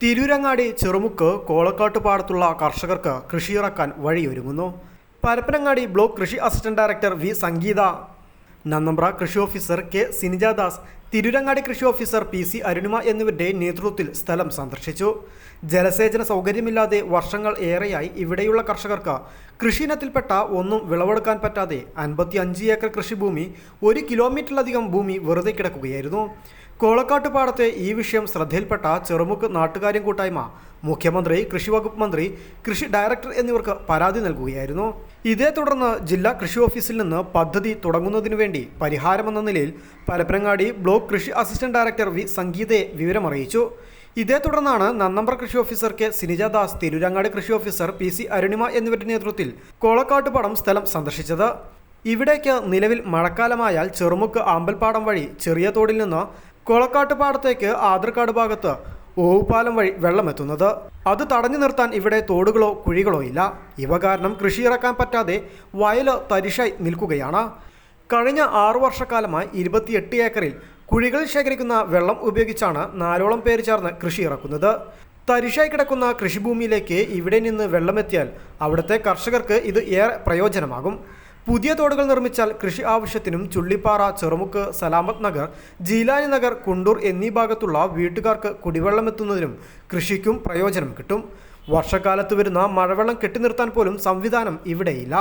തിരൂരങ്ങാടി ചെറുമുക്ക് കോളക്കാട്ട് പാടത്തുള്ള കർഷകർക്ക് കൃഷിയിറക്കാൻ വഴിയൊരുങ്ങുന്നു. പരപ്പനങ്ങാടി ബ്ലോക്ക് കൃഷി assistant director V Sangeetha Nannambra കൃഷി ഓഫീസർ കെ സിനിജാദാസ് തിരൂരങ്ങാടി കൃഷി ഓഫീസർ പി സി അരുണിമ എന്നിവരുടെ നേതൃത്വത്തിൽ സ്ഥലം സന്ദർശിച്ചു. ജലസേചന സൗകര്യമില്ലാതെ വർഷങ്ങൾ ഏറെയായി ഇവിടെയുള്ള കർഷകർക്ക് കൃഷിയിനത്തിൽപ്പെട്ട ഒന്നും വിളവെടുക്കാൻ പറ്റാതെ അൻപത്തി അഞ്ച് ഏക്കർ കൃഷിഭൂമി ഒരു കിലോമീറ്ററിലധികം ഭൂമി വെറുതെ കിടക്കുകയായിരുന്നു. കോളക്കാട്ടുപാടത്തെ ഈ വിഷയം ശ്രദ്ധയിൽപ്പെട്ട ചെറുമുക്ക് നാട്ടുകാര്യം കൂട്ടായ്മ മുഖ്യമന്ത്രി കൃഷി വകുപ്പ് മന്ത്രി കൃഷി ഡയറക്ടർ എന്നിവർക്ക് പരാതി നൽകുകയായിരുന്നു. ഇതേ തുടർന്ന് ജില്ലാ കൃഷി ഓഫീസിൽ നിന്ന് പദ്ധതി തുടങ്ങുന്നതിനു വേണ്ടി പരിഹാരമെന്ന നിലയിൽ പരപ്പനങ്ങാടി ബ്ലോക്ക് കൃഷി അസിസ്റ്റന്റ് ഡയറക്ടർ വി സംഗീതയെ വിവരമറിയിച്ചു. ഇതേ തുടർന്നാണ് നന്നമ്പ്ര കൃഷി ഓഫീസർ കെ സിനിജദാസ് തിരൂരങ്ങാട് കൃഷി ഓഫീസർ പി സി അരുണിമ എന്നിവരുടെ നേതൃത്വത്തിൽ കോളക്കാട്ടുപാടം സ്ഥലം സന്ദർശിച്ചത്. ഇവിടേക്ക് നിലവിൽ മഴക്കാലമായാൽ ചെറുമുക്ക് ആമ്പൽപ്പാടം വഴി ചെറിയ തോടിൽ നിന്ന് കൊളക്കാട്ട് പാടത്തേക്ക് ആദർക്കാട് ഭാഗത്ത് ഓവുപാലം വഴി വെള്ളമെത്തുന്നത്. അത് തടഞ്ഞു നിർത്താൻ ഇവിടെ തോടുകളോ കുഴികളോ ഇല്ല. ഇവ കാരണം കൃഷി ഇറക്കാൻ പറ്റാതെ വയൽ തരിശായി നിൽക്കുകയാണ്. കഴിഞ്ഞ ആറു വർഷക്കാലമായി ഇരുപത്തിയെട്ട് ഏക്കറിൽ കുഴികളിൽ ശേഖരിക്കുന്ന വെള്ളം ഉപയോഗിച്ചാണ് നാലോളം പേര് ചേർന്ന് കൃഷി ഇറക്കുന്നത്. തരിശായി കിടക്കുന്ന കൃഷിഭൂമിയിലേക്ക് ഇവിടെ നിന്ന് വെള്ളമെത്തിയാൽ അവിടുത്തെ കർഷകർക്ക് ഇത് ഏറെ പ്രയോജനമാകും. പുതിയ തോടുകൾ നിർമ്മിച്ചാൽ കൃഷി ആവശ്യത്തിനും ചുള്ളിപ്പാറ ചെറുമുക്ക് സലാമത്ത് നഗർ ജീലാനി നഗർ കുണ്ടൂർ എന്നീ ഭാഗത്തുള്ള വീട്ടുകാർക്ക് കുടിവെള്ളം എത്തുന്നതിനും കൃഷിക്കും പ്രയോജനം കിട്ടും. വർഷക്കാലത്ത് വരുന്ന മഴവെള്ളം കെട്ടിനിർത്താൻ പോലും സംവിധാനം ഇവിടെയില്ല.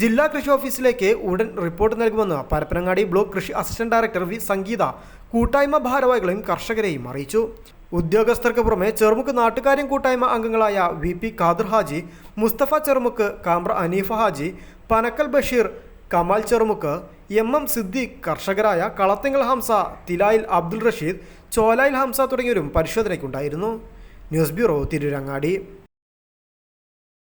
ജില്ലാ കൃഷി ഓഫീസിലേക്ക് ഉടൻ റിപ്പോർട്ട് നൽകുമെന്ന് പരപ്പനങ്ങാടി ബ്ലോക്ക് കൃഷി അസിസ്റ്റന്റ് ഡയറക്ടർ വി സംഗീത കൂട്ടായ്മ ഭാരവാഹികളെയും കർഷകരെയും അറിയിച്ചു. ഉദ്യോഗസ്ഥർക്ക് പുറമെ ചെറുമുക്ക് നാട്ടുകാര്യം കൂട്ടായ്മ അംഗങ്ങളായ V P Khader Haji Musthafa Cherumukku Kamra Aneefa Haji Panakkal Basheer Kamal Cherumukku M M Siddique കർഷകരായ Kalathingal Hamsa Thilayil Abdul Rasheed Cholayil Hamsa തുടങ്ങിയവരും പരിശോധനയ്ക്കുണ്ടായിരുന്നു. News bureau Tirurangadi.